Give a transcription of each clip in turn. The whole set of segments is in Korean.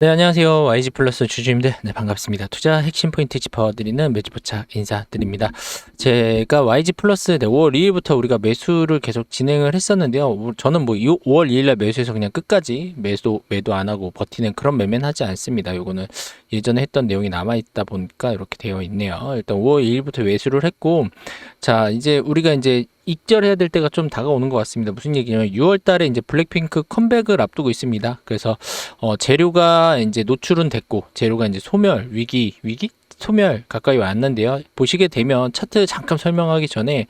네, 안녕하세요. YG 플러스 주주님들. 네, 반갑습니다. 투자 핵심 포인트 짚어드리는 매주 포착 인사드립니다. 제가 YG 플러스 네, 5월 2일부터 우리가 매수를 계속 진행을 했었는데요. 우- 저는 뭐 5월 2일날 매수해서 그냥 끝까지 매수, 매도 안 하고 버티는 그런 매매는 하지 않습니다. 요거는 예전에 했던 내용이 남아있다 보니까 이렇게 되어 있네요. 일단 5월 2일부터 매수를 했고, 자, 이제 우리가 이제 익절해야 될 때가 좀 다가오는 것 같습니다. 무슨 얘기냐면 6월 달에 이제 블랙핑크 컴백을 앞두고 있습니다. 그래서 어, 재료가 이제 노출은 됐고 재료가 이제 소멸 위기 위기 소멸 가까이 왔는데요. 보시게 되면 차트 잠깐 설명하기 전에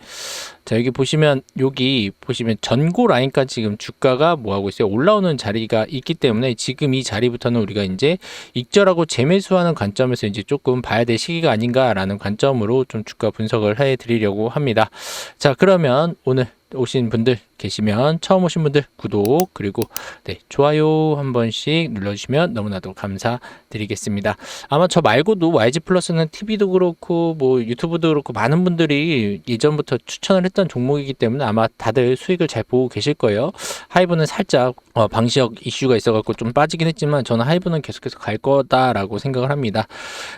자 여기 보시면 여기 보시면 전고 라인까지 지금 주가가 뭐 하고 있어요? 올라오는 자리가 있기 때문에 지금 이 자리부터는 우리가 이제 익절하고 재매수하는 관점에서 이제 조금 봐야 될 시기가 아닌가라는 관점으로 좀 주가 분석을 해 드리려고 합니다. 자 그러면 오늘 오신 분들 계시면 처음 오신 분들 구독 그리고 네, 좋아요 한 번씩 눌러주시면 너무나도 감사드리겠습니다. 아마 저 말고도 YG 플러스는 TV도 그렇고 뭐 유튜브도 그렇고 많은 분들이 예전부터 추천을 했던 종목이기 때문에 아마 다들 수익을 잘 보고 계실 거예요. 하이브는 살짝 어, 방시력 이슈가 있어갖고 좀 빠지긴 했지만 저는 하이브는 계속해서 갈 거다라고 생각을 합니다.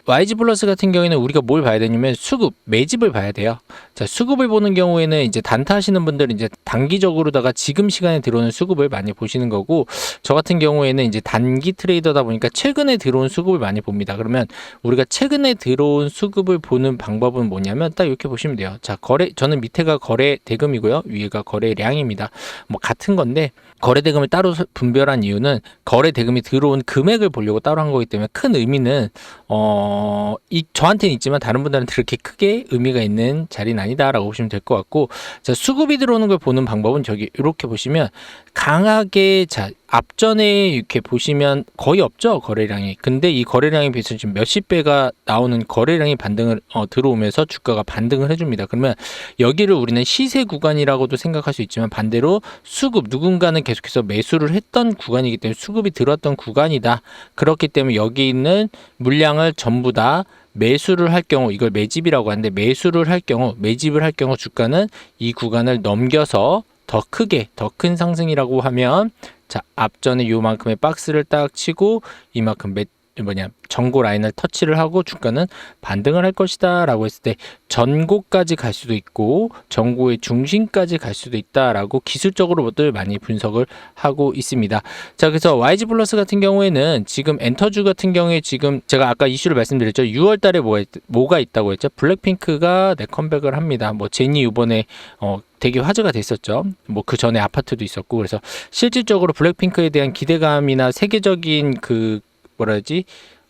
YG 플러스 같은 경우에는 우리가 뭘 봐야 되냐면 수급 매집을 봐야 돼요. 자 수급을 보는 경우에는 이제 단타 하시는 분들 은 이제 단기적으로다가 지금 시간에 들어오는 수급을 많이 보시는 거고 저 같은 경우에는 이제 단기 트레이더다 보니까 최근에 들어온 수급을 많이 봅니다. 그러면 우리가 최근에 들어온 수급을 보는 방법은 뭐냐면 딱 이렇게 보시면 돼요. 자, 거래 저는 밑에가 거래 대금이고요. 위에가 거래량입니다. 뭐 같은 건데 거래 대금을 따로 서- 분별한 이유는 거래 대금이 들어온 금액을 보려고 따로 한 거기 때문에 큰 의미는 어, 이 저한테는 있지만 다른 분들한테 그렇게 크게 의미가 있는 자리는 아니다라고 보시면 될 것 같고 자, 수급이 들어 오는 걸 보는 방법은 저기 이렇게 보시면 강하게 자 앞전에 이렇게 보시면 거의 없죠 거래량이. 근데 이 거래량에 비해서 지금 몇십 배가 나오는 거래량이 반등을 어, 들어오면서 주가가 반등을 해줍니다. 그러면 여기를 우리는 시세 구간이라고도 생각할 수 있지만 반대로 수급 누군가는 계속해서 매수를 했던 구간이기 때문에 수급이 들어왔던 구간이다. 그렇기 때문에 여기 있는 물량을 전부 다 매수를 할 경우 이걸 매집이라고 하는데 매수를 할 경우 매집을 할 경우 주가는 이 구간을 넘겨서 더 크게 더 큰 상승이라고 하면 자 앞전에 요만큼의 박스를 딱 치고 이만큼 매 뭐냐 전고 라인을 터치를 하고 주가는 반등을 할 것이다라고 했을 때 전고까지 갈 수도 있고 전고의 중심까지 갈 수도 있다라고 기술적으로 모두 많이 분석을 하고 있습니다. 자 그래서 YG 플러스 같은 경우에는 지금 엔터주 같은 경우에 지금 제가 아까 이슈를 말씀드렸죠. 6월 달에 뭐가, 있, 뭐가 있다고 했죠. 블랙핑크가 네 컴백을 합니다. 뭐 제니 이번에 어 되게 화제가 됐었죠. 뭐 그 전에 아파트도 있었고 그래서 실질적으로 블랙핑크에 대한 기대감이나 세계적인 그 뭐라 해야지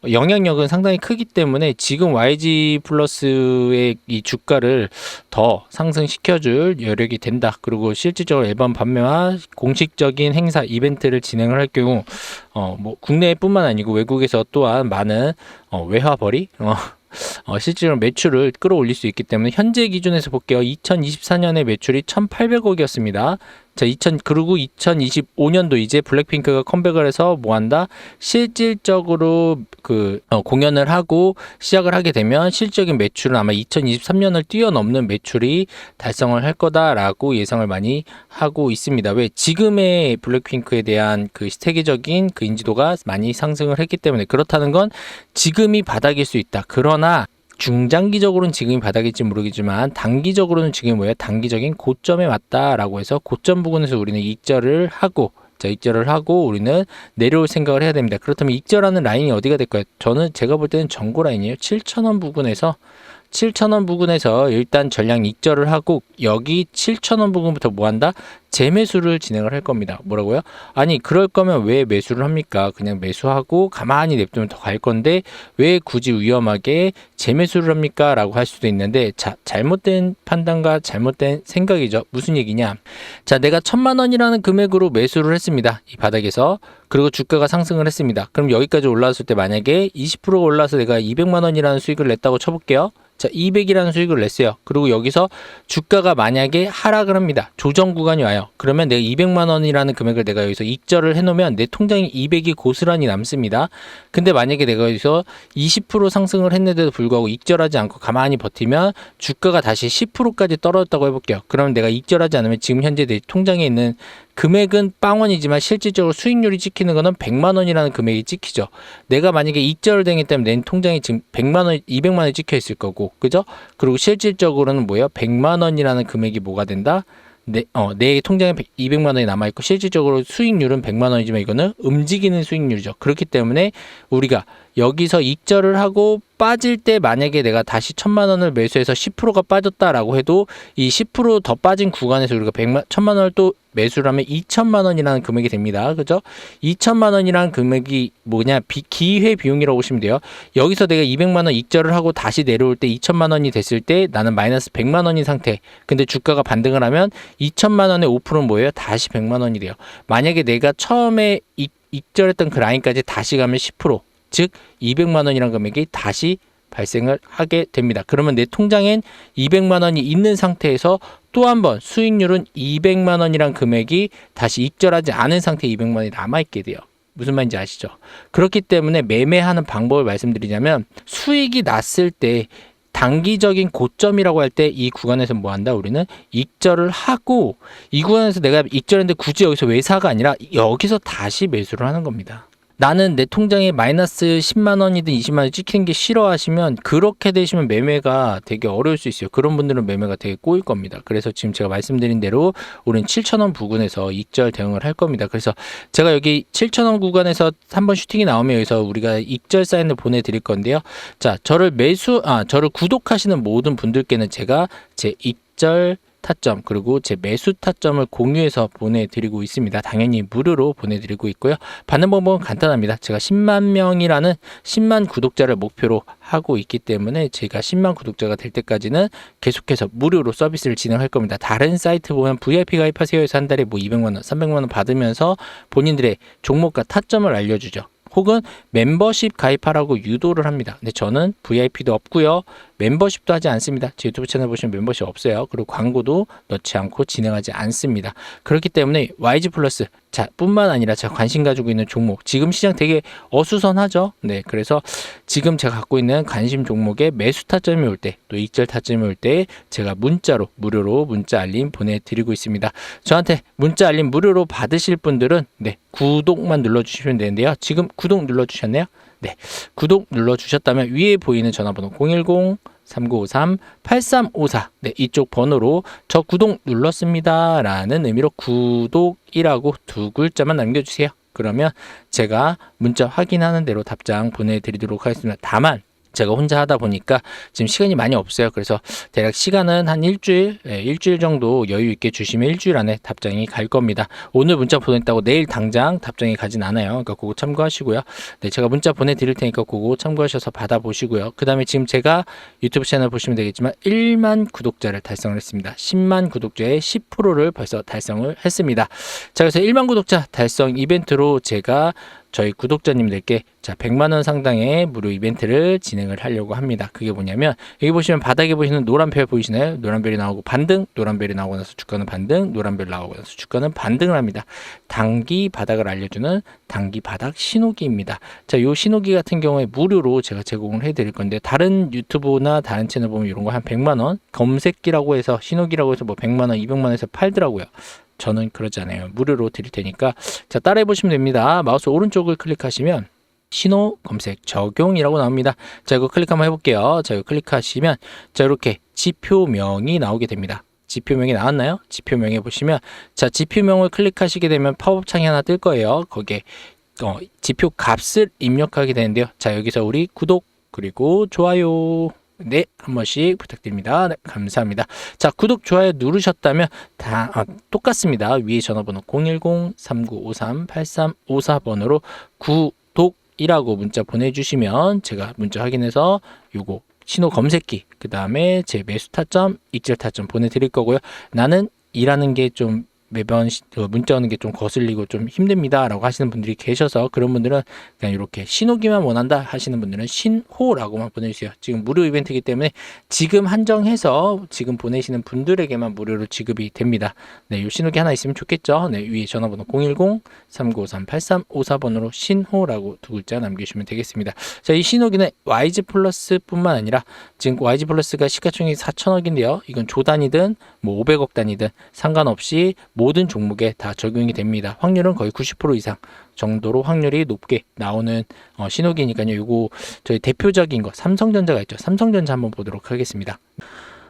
영향력은 상당히 크기 때문에 지금 YG 플러스의 이 주가를 더 상승시켜줄 여력이 된다. 그리고 실질적으로 앨범 판매와 공식적인 행사 이벤트를 진행을 할 경우 어 뭐 국내뿐만 아니고 외국에서 또한 많은 어 외화벌이 어 어, 실제로 매출을 끌어올릴 수 있기 때문에 현재 기준에서 볼게요. 2024년에 매출이 1,800억이었습니다. 자, 2000 그리고 2025년도 이제 블랙핑크가 컴백을 해서 뭐 한다? 실질적으로 그 어, 공연을 하고 시작을 하게 되면 실적인 매출은 아마 2023년을 뛰어넘는 매출이 달성을 할 거다라고 예상을 많이 하고 있습니다. 왜 지금의 블랙핑크에 대한 그 세계적인 그 인지도가 많이 상승을 했기 때문에 그렇다는 건 지금이 바닥일 수 있다. 그러나 중장기적으로는 지금이 바닥일지 모르겠지만 단기적으로는 지금이 뭐야 단기적인 고점에 왔다라고 해서 고점 부근에서 우리는 익절을 하고 자 익절을 하고 우리는 내려올 생각을 해야 됩니다. 그렇다면 익절하는 라인이 어디가 될까요? 저는 제가 볼 때는 전고 라인이에요. 7,000원 부근에서 7,000원 부근에서 일단 전량 익절을 하고 여기 7,000원 부근부터 뭐 한다? 재매수를 진행을 할 겁니다. 뭐라고요? 아니 그럴 거면 왜 매수를 합니까? 그냥 매수하고 가만히 냅두면 더 갈 건데 왜 굳이 위험하게 재매수를 합니까? 라고 할 수도 있는데 자 잘못된 판단과 잘못된 생각이죠. 무슨 얘기냐? 자 내가 천만 원이라는 금액으로 매수를 했습니다. 이 바닥에서 그리고 주가가 상승을 했습니다. 그럼 여기까지 올라왔을 때 만약에 20% 올라서 내가 200만 원이라는 수익을 냈다고 쳐볼게요. 자, 200이라는 수익을 냈어요. 그리고 여기서 주가가 만약에 하락을 합니다. 조정 구간이 와요. 그러면 내가 200만 원이라는 금액을 내가 여기서 익절을 해놓으면 내 통장에 200이 고스란히 남습니다. 근데 만약에 내가 여기서 20% 상승을 했는데도 불구하고 익절하지 않고 가만히 버티면 주가가 다시 10%까지 떨어졌다고 해볼게요. 그러면 내가 익절하지 않으면 지금 현재 내 통장에 있는 금액은 빵원이지만 실질적으로 수익률이 찍히는 거는 100만 원이라는 금액이 찍히죠. 내가 만약에 익절을 댕기 때문에 내 통장에 지금 100만 원, 200만 원이 찍혀 있을 거고, 그죠? 그리고 실질적으로는 뭐예요? 100만 원이라는 금액이 뭐가 된다? 내, 어, 내 통장에 100, 200만 원이 남아있고 실질적으로 수익률은 100만 원이지만 이거는 움직이는 수익률이죠. 그렇기 때문에 우리가 여기서 익절을 하고 빠질 때 만약에 내가 다시 천만 원을 매수해서 10%가 빠졌다라고 해도 이 10%더 빠진 구간에서 우리가 100만, 천만 원을 또 매수를 하면 2천만 원이라는 금액이 됩니다. 그죠? 2천만 원이라는 금액이 뭐냐? 비, 기회 비용이라고 보시면 돼요. 여기서 내가 200만 원 익절을 하고 다시 내려올 때 2천만 원이 됐을 때 나는 마이너스 100만 원인 상태. 근데 주가가 반등을 하면 2천만 원의 5%는 뭐예요? 다시 100만 원이 돼요. 만약에 내가 처음에 익, 익절했던 그 라인까지 다시 가면 10%, 즉 200만 원이라는 금액이 다시 발생을 하게 됩니다. 그러면 내 통장엔 200만 원이 있는 상태에서 또 한 번 수익률은 200만 원이란 금액이 다시 익절하지 않은 상태에 200만 원이 남아 있게 돼요. 무슨 말인지 아시죠? 그렇기 때문에 매매하는 방법을 말씀드리자면 수익이 났을 때 단기적인 고점이라고 할 때 이 구간에서 뭐 한다? 우리는 익절을 하고 이 구간에서 내가 익절했는데 굳이 여기서 외사가 아니라 여기서 다시 매수를 하는 겁니다. 나는 내 통장에 마이너스 10만 원이든 20만 원 찍히는 게 싫어하시면 그렇게 되시면 매매가 되게 어려울 수 있어요. 그런 분들은 매매가 되게 꼬일 겁니다. 그래서 지금 제가 말씀드린 대로 우리는 7천 원 부근에서 익절 대응을 할 겁니다. 그래서 제가 여기 7천 원 구간에서 한번 슈팅이 나오면 여기서 우리가 익절 사인을 보내드릴 건데요. 자, 저를 매수 아 저를 구독하시는 모든 분들께는 제가 제 익절 타점 그리고 제 매수 타점을 공유해서 보내드리고 있습니다. 당연히 무료로 보내드리고 있고요. 받는 방법은 간단합니다. 제가 10만 명이라는 10만 구독자를 목표로 하고 있기 때문에 제가 10만 구독자가 될 때까지는 계속해서 무료로 서비스를 진행할 겁니다. 다른 사이트 보면 VIP 가입하세요 해서 한 달에 뭐 200만 원, 300만 원 받으면서 본인들의 종목과 타점을 알려주죠. 혹은 멤버십 가입하라고 유도를 합니다. 근데 저는 VIP도 없고요. 멤버십도 하지 않습니다. 제 유튜브 채널 보시면 멤버십 없어요. 그리고 광고도 넣지 않고 진행하지 않습니다. 그렇기 때문에 YG 플러스 자 뿐만 아니라 제가 관심 가지고 있는 종목 지금 시장 되게 어수선하죠. 네, 그래서 지금 제가 갖고 있는 관심 종목에 매수 타점이 올 때 또 익절 타점이 올 때 제가 문자로 무료로 문자 알림 보내드리고 있습니다. 저한테 문자 알림 무료로 받으실 분들은 네 구독만 눌러주시면 되는데요. 지금 구독 눌러주셨네요. 네, 구독 눌러주셨다면 위에 보이는 전화번호 010 3953 8354 네, 이쪽 번호로 저 구독 눌렀습니다 라는 의미로 구독이라고 두 글자만 남겨주세요. 그러면 제가 문자 확인하는 대로 답장 보내드리도록 하겠습니다. 다만 제가 혼자 하다 보니까 지금 시간이 많이 없어요. 그래서 대략 시간은 한 일주일, 예, 일주일 정도 여유 있게 주시면 일주일 안에 답장이 갈 겁니다. 오늘 문자 보냈다고 내일 당장 답장이 가진 않아요. 그러니까 그거 참고하시고요. 네, 제가 문자 보내드릴 테니까 그거 참고하셔서 받아보시고요. 그 다음에 지금 제가 유튜브 채널 보시면 되겠지만 1만 구독자를 달성을 했습니다. 10만 구독자의 10%를 벌써 달성을 했습니다. 자, 그래서 1만 구독자 달성 이벤트로 제가 저희 구독자님들께 자 100만 원 상당의 무료 이벤트를 진행을 하려고 합니다. 그게 뭐냐면 여기 보시면 바닥에 보시는 노란 별 보이시나요? 노란 별이 나오고 반등, 노란 별이 나오고 나서 주가는 반등, 노란 별 나오고 나서 주가는 반등을 합니다. 단기 바닥을 알려주는 단기 바닥 신호기입니다. 자, 요 신호기 같은 경우에 무료로 제가 제공을 해드릴 건데 다른 유튜브나 다른 채널 보면 이런 거 한 100만 원 검색기라고 해서 신호기라고 해서 뭐 100만 원, 200만 원에서 팔더라고요. 저는 그러지 않아요. 무료로 드릴 테니까 자 따라해 보시면 됩니다. 마우스 오른쪽을 클릭하시면 신호 검색 적용이라고 나옵니다. 자 이거 클릭 한번 해볼게요. 자 이거 클릭하시면 자 이렇게 지표명이 나오게 됩니다. 지표명이 나왔나요? 지표명에 보시면 자 지표명을 클릭하시게 되면 팝업 창이 하나 뜰 거예요. 거기에 어, 지표 값을 입력하게 되는데요. 자 여기서 우리 구독 그리고 좋아요 네, 한 번씩 부탁드립니다. 네, 감사합니다. 자, 구독, 좋아요 누르셨다면 다 아, 똑같습니다. 위에 전화번호 010-3953-8354번으로 구독이라고 문자 보내주시면 제가 문자 확인해서 요거 신호 검색기, 그 다음에 제 매수 타점, 익절 타점 보내드릴 거고요. 나는 일하는 게 좀 매번 시- 그 문자 오는 게 좀 거슬리고 좀 힘듭니다라고 하시는 분들이 계셔서 그런 분들은 그냥 이렇게 신호기만 원한다 하시는 분들은 신호라고만 보내주세요. 지금 무료 이벤트이기 때문에 지금 한정해서 지금 보내시는 분들에게만 무료로 지급이 됩니다. 네, 요 신호기 하나 있으면 좋겠죠. 네, 위에 전화번호 010-3953-8354번으로 신호라고 두 글자 남겨주시면 되겠습니다. 자, 이 신호기는 YG 플러스뿐만 아니라 지금 YG 플러스가 시가총액 4천억인데요. 이건 조 단위든 뭐 500억 단위든 상관없이 모든 종목에 다 적용이 됩니다. 확률은 거의 90% 이상 정도로 확률이 높게 나오는 어, 신호기니까요. 요거 저희 대표적인 거 삼성전자가 있죠. 삼성전자 한번 보도록 하겠습니다.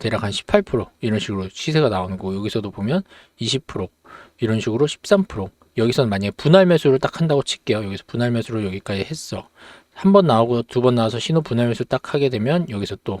대략 한 18% 이런 식으로 시세가 나오는 거고 여기서도 보면 20% 이런 식으로 13% 여기서는 만약에 분할 매수를 딱 한다고 칠게요. 여기서 분할 매수를 여기까지 했어. 한 번 나오고 두 번 나와서 신호 분할 매수 딱 하게 되면 여기서 또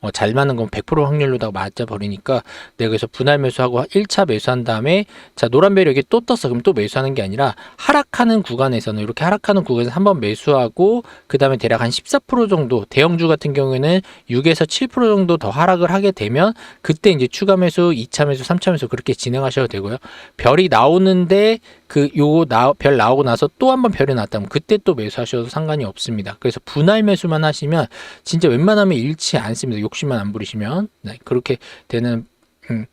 어, 잘 맞는 건 100% 확률로다가 맞아 버리니까 내가 그래서 분할 매수하고 1차 매수한 다음에 자 노란벨이 여기 또 떴어 그럼 또 매수하는 게 아니라 하락하는 구간에서는 이렇게 하락하는 구간에서 한번 매수하고 그 다음에 대략 한 14% 정도 대형주 같은 경우에는 6에서 7% 정도 더 하락을 하게 되면 그때 이제 추가 매수 2차 매수 3차 매수 그렇게 진행하셔도 되고요 별이 나오는데 그 요거 나, 별 나오고 나서 또 한번 별이 나왔다면 그때 또 매수하셔도 상관이 없습니다. 그래서 분할 매수만 하시면 진짜 웬만하면 잃지 않습니다. 욕심만 안 부리시면 네, 그렇게 되는 음,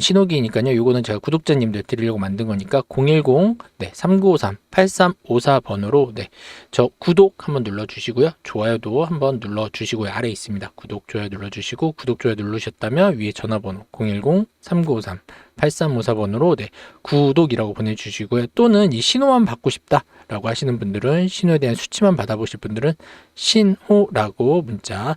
신호기니까요. 요거는 제가 구독자님들 드리려고 만든 거니까 010 네, 3953 8354 번호로 네. 저 구독 한번 눌러 주시고요. 좋아요도 한번 눌러 주시고요. 아래 있습니다. 구독 좋아요 눌러 주시고 구독 좋아요 누르셨다면 위에 전화번호 010 3953 8354번으로 네, 구독이라고 보내 주시고요. 또는 이 신호만 받고 싶다라고 하시는 분들은 신호에 대한 수치만 받아 보실 분들은 신호라고 문자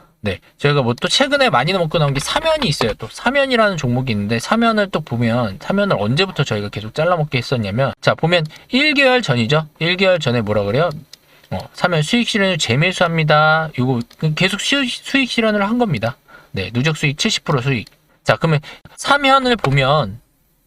네, 저희가 뭐 또 최근에 많이 먹고 나온 게 사면이 있어요. 또 사면이라는 종목이 있는데 사면을 또 보면 사면을 언제부터 저희가 계속 잘라먹게 했었냐면 자 보면 1개월 전이죠. 1개월 전에 뭐라 그래요? 어, 사면 수익 실현을 재매수합니다. 이거 계속 수, 수익 실현을 한 겁니다. 네, 누적 수익 70% 수익. 자, 그러면 사면을 보면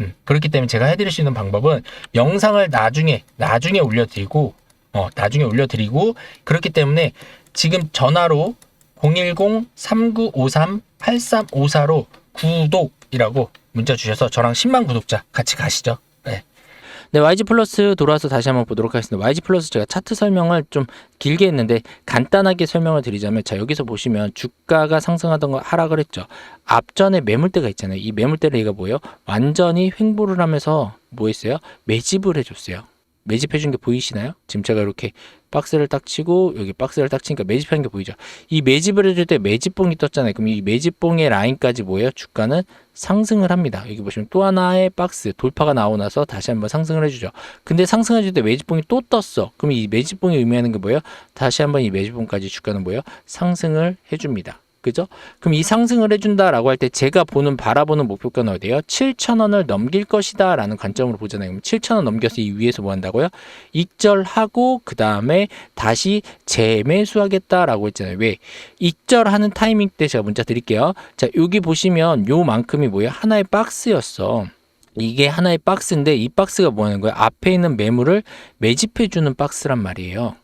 음, 그렇기 때문에 제가 해드릴 수 있는 방법은 영상을 나중에 나중에 올려드리고 어, 나중에 올려드리고 그렇기 때문에 지금 전화로 010-3953-8354로 구독이라고 문자 주셔서 저랑 10만 구독자 같이 가시죠. 네. 네, YG 플러스 돌아와서 다시 한번 보도록 하겠습니다. YG 플러스 제가 차트 설명을 좀 길게 했는데 간단하게 설명을 드리자면 자, 여기서 보시면 주가가 상승하던 거 하락을 했죠. 앞전에 매물대가 있잖아요. 이 매물대를 얘가 뭐예요? 완전히 횡보를 하면서 뭐 했어요? 매집을 해줬어요. 매집해 준 게 보이시나요? 지금 제가 이렇게 박스를 딱 치고 여기 박스를 딱 치니까 매집하는 게 보이죠. 이 매집을 해줄 때 매집봉이 떴잖아요. 그럼 이 매집봉의 라인까지 뭐예요? 주가는 상승을 합니다. 여기 보시면 또 하나의 박스 돌파가 나오고 나서 다시 한번 상승을 해주죠. 근데 상승해 줄 때 매집봉이 또 떴어. 그럼 이 매집봉이 의미하는 게 뭐예요? 다시 한번 이 매집봉까지 주가는 뭐예요? 상승을 해줍니다. 그죠? 그럼 이 상승을 해준다라고 할 때 제가 보는 바라보는 목표가는 어디예요? 7,000원을 넘길 것이다라는 관점으로 보잖아요. 그럼 7,000원 넘겨서 이 위에서 뭐 한다고요? 익절하고 그 다음에 다시 재매수하겠다라고 했잖아요. 왜? 익절하는 타이밍 때 제가 문자 드릴게요. 자, 여기 보시면 요만큼이 뭐예요? 하나의 박스였어. 이게 하나의 박스인데 이 박스가 뭐 하는 거예요? 앞에 있는 매물을 매집해주는 박스란 말이에요.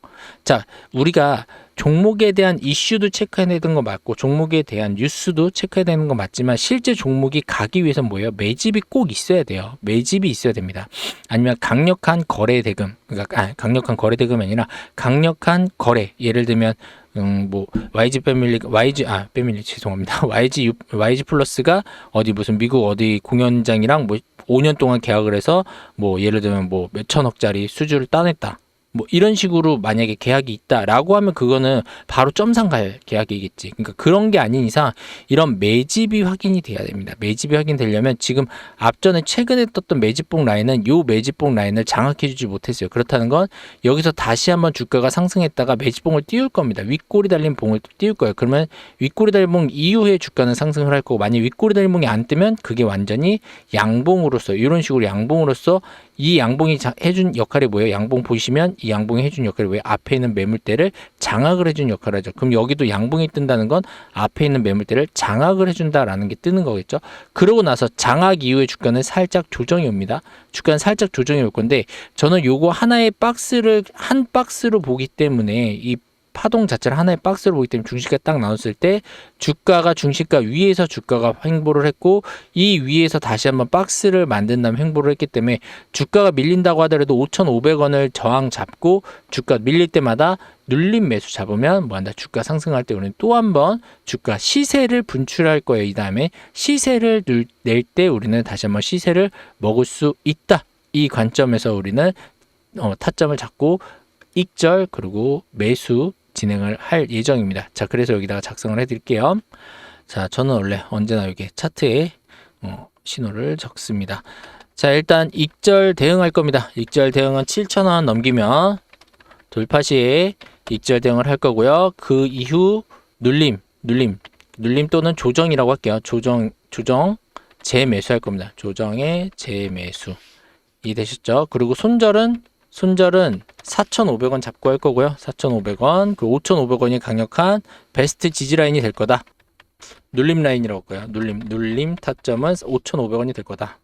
자, 우리가 종목에 대한 이슈도 체크해야 되는 거 맞고 종목에 대한 뉴스도 체크해야 되는 거 맞지만 실제 종목이 가기 위해서 뭐예요? 매집이 꼭 있어야 돼요. 매집이 있어야 됩니다. 아니면 강력한 거래 대금, 그러니까 아, 강력한 거래 대금이 아니라 강력한 거래. 예를 들면 음, 뭐, YG 패밀리, YG, 아, 패밀리, 죄송합니다. YG, 유- YG 플러스가 어디 무슨 미국 어디 공연장이랑 뭐 5년 동안 계약을 해서 뭐 예를 들면 뭐 몇천억짜리 수주를 따냈다. 뭐 이런 식으로 만약에 계약이 있다라고 하면 그거는 바로 점상 갈 계약이겠지. 그러니까 그런 게 아닌 이상 이런 매집이 확인이 돼야 됩니다. 매집이 확인되려면 지금 앞전에 최근에 떴던 매집봉 라인은 요 매집봉 라인을 장악해 주지 못했어요. 그렇다는 건 여기서 다시 한번 주가가 상승했다가 매집봉을 띄울 겁니다. 윗꼬리 달린 봉을 또 띄울 거예요. 그러면 윗꼬리 달린 봉 이후에 주가는 상승을 할 거고 만약 윗꼬리 달린 봉이 안 뜨면 그게 완전히 양봉으로서 이런 식으로 양봉으로서 이 양봉이 자- 해준 역할이 뭐예요? 양봉 보시면 이 양봉이 해준 역할이 뭐예요? 앞에 있는 매물대를 장악을 해준 역할을 하죠. 그럼 여기도 양봉이 뜬다는 건 앞에 있는 매물대를 장악을 해준다라는 게 뜨는 거겠죠. 그러고 나서 장악 이후에 주가는 살짝 조정이 옵니다. 주가는 살짝 조정이 올 건데 저는 요거 하나의 박스를 한 박스로 보기 때문에 이 파동 자체를 하나의 박스로 보기 때문에 중시가 딱 나눴을 때 주가가 중시가 위에서 주가가 횡보를 했고 이 위에서 다시 한번 박스를 만든 다음 횡보를 했기 때문에 주가가 밀린다고 하더라도 5,500원을 저항 잡고 주가 밀릴 때마다 눌림 매수 잡으면 뭐한다 주가 상승할 때 우리는 또 한 번 주가 시세를 분출할 거예요. 이 다음에 시세를 낼 때 우리는 다시 한번 시세를 먹을 수 있다. 이 관점에서 우리는 어, 타점을 잡고 익절 그리고 매수 진행을 할 예정입니다. 자, 그래서 여기다가 작성을 해드릴게요. 자, 저는 원래 언제나 여기 차트에 어, 신호를 적습니다. 자, 일단 익절 대응할 겁니다. 익절 대응은 7,000원 넘기면 돌파 시에 익절 대응을 할 거고요. 그 이후 눌림, 눌림, 눌림 또는 조정이라고 할게요. 조정, 조정, 재매수 할 겁니다. 조정의 재매수. 이해되셨죠? 그리고 손절은 손절은 4,500원 잡고 할 거고요. 4,500원. 그 5,500원이 강력한 베스트 지지 라인이 될 거다. 눌림 라인이라고 할까요? 눌림, 눌림 타점은 5,500원이 될 거다.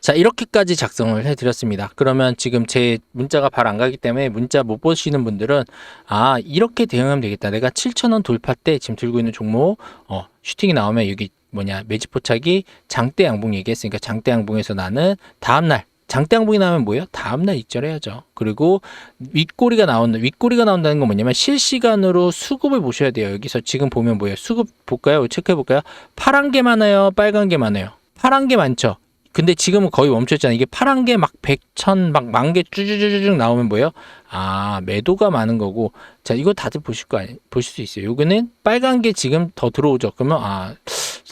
자, 이렇게까지 작성을 해 드렸습니다. 그러면 지금 제 문자가 바로 안 가기 때문에 문자 못 보시는 분들은 아, 이렇게 대응하면 되겠다. 내가 7,000원 돌파 때 지금 들고 있는 종목 어, 슈팅이 나오면 여기 뭐냐, 매집 포착이 장대 양봉 얘기했으니까 장대 양봉에서 나는 다음 날 장대 양봉이 나오면 뭐예요? 다음날 입절해야죠. 그리고 윗꼬리가 나온다. 윗꼬리가 나온다는 건 뭐냐면 실시간으로 수급을 보셔야 돼요. 여기서 지금 보면 뭐예요? 수급 볼까요? 체크해 볼까요? 파란 게 많아요. 빨간 게 많아요. 파란 게 많죠. 근데 지금은 거의 멈췄잖아요. 이게 파란 게 막 백천 막 만 개 쭈쭈쭈쭈 나오면 뭐예요? 아 매도가 많은 거고 자 이거 다들 보실 거 아니 보실 수 있어요. 요거는 빨간 게 지금 더 들어오죠. 그러면 아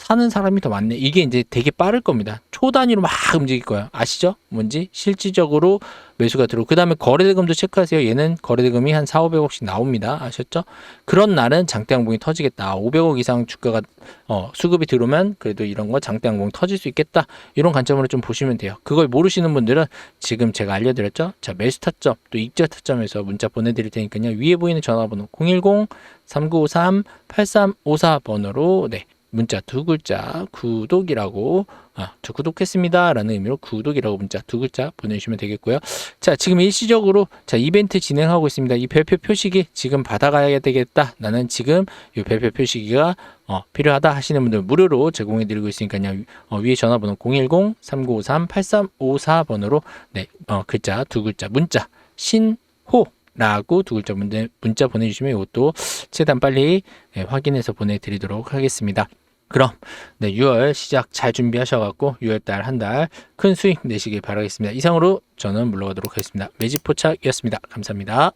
사는 사람이 더 많네. 이게 이제 되게 빠를 겁니다. 초 단위로 막 움직일 거예요. 아시죠? 뭔지 실질적으로 매수가 들어오고 그 다음에 거래대금도 체크하세요. 얘는 거래대금이 한 4, 500억씩 나옵니다. 아셨죠? 그런 날은 장대양봉이 터지겠다. 500억 이상 주가가 어, 수급이 들어오면 그래도 이런 거 장대양봉 터질 수 있겠다. 이런 관점으로 좀 보시면 돼요. 그걸 모르시는 분들은 지금 제가 알려드렸죠. 자 매수 타점 또 익절 타점에서 문자 보내드릴 테니까요. 위에 보이는 전화번호 010 3953 8354 번호로 네. 문자 두 글자 구독이라고 아, 저 구독했습니다 라는 의미로 구독이라고 문자 두 글자 보내주시면 되겠고요. 자, 지금 일시적으로 자 이벤트 진행하고 있습니다. 이 별표 표시기 지금 받아가야 되겠다. 나는 지금 이 별표 표시기가 어, 필요하다 하시는 분들 무료로 제공해 드리고 있으니까요. 어, 위에 전화번호 010-3953-8354번으로 네, 어, 글자 두 글자 문자 신호 라고 두 글자 문자 보내주시면 이것도 최대한 빨리 예, 확인해서 보내드리도록 하겠습니다. 그럼 네, 6월 시작 잘 준비하셔갖고 6월달 한 달 큰 수익 내시길 바라겠습니다. 이상으로 저는 물러가도록 하겠습니다. 매직 포착이었습니다. 감사합니다.